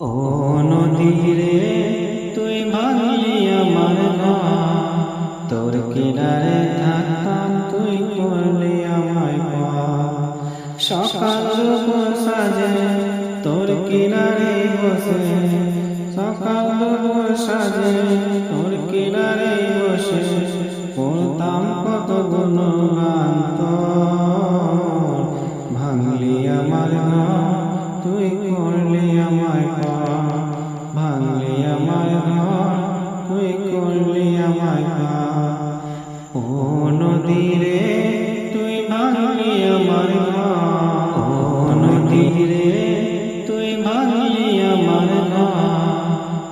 ও নদীরে তুই ভাঙলি আমার তোর কিনারে থাকতাম, তুই করলি আমায় পার। সকাল সাজে, তোর কিনারে বসে। সকাল সাজে, তোর কিনারে বসে। পড়তাম কত গুণগান তোর। নদীরে তুই ভাঙলি আমার ও নদীরে তুই ভাঙলি আমার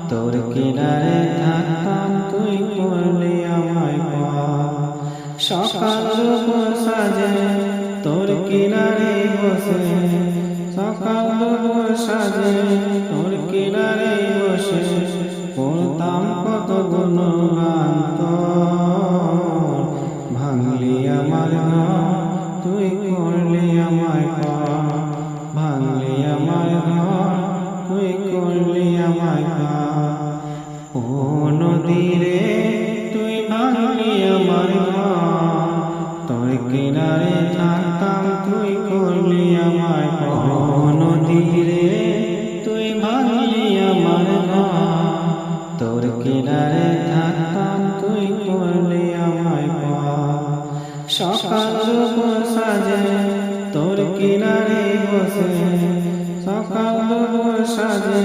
তোর কিনারে তুই করলি আমায় সকাল সাজে তোর কিনারে বসে। সকাল সাজে তোর কিনারে বসে। পড়তাম কত গুণগান আমার ঘর তুই করলি আমায় পার ভাঙলি আমার ঘর, তুই করলি আমায় পার ও নদীরে তুই ভাঙলি আমার ঘর, তোর কিনারে থাকতাম, তুই করলি আমায় পার ও নদীরে তুই ভাঙলি আমার ঘর, তোর কিনারে সকাল সাজে তোর কিনারে বসে সকাল সাজে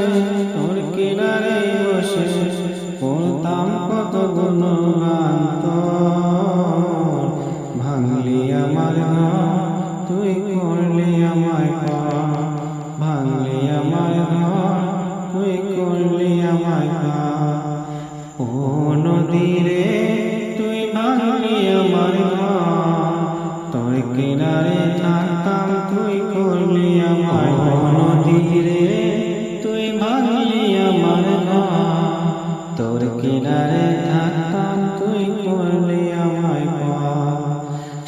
তোর কিনারে বসে পড়তাম কত গুণগান তোর ভাঙলি আমার তুই করলি আমায় পার ভাঙলি আমার তুই করলি আমায় ও কিনারে থাকতাম তুই করলি নদীরে তুই ভাঙলি আমার তোর কিনারে থাকতাম তুই করলি আমায় পার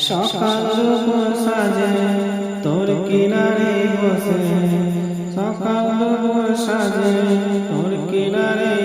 সকাল সাজে তোর কিনারে বসে। সকাল সাজে তোর কিনারে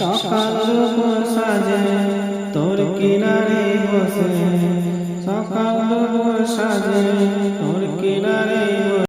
সকাল সাজে তোর কিনারে বসে। সকাল সাজে তোর কিনারে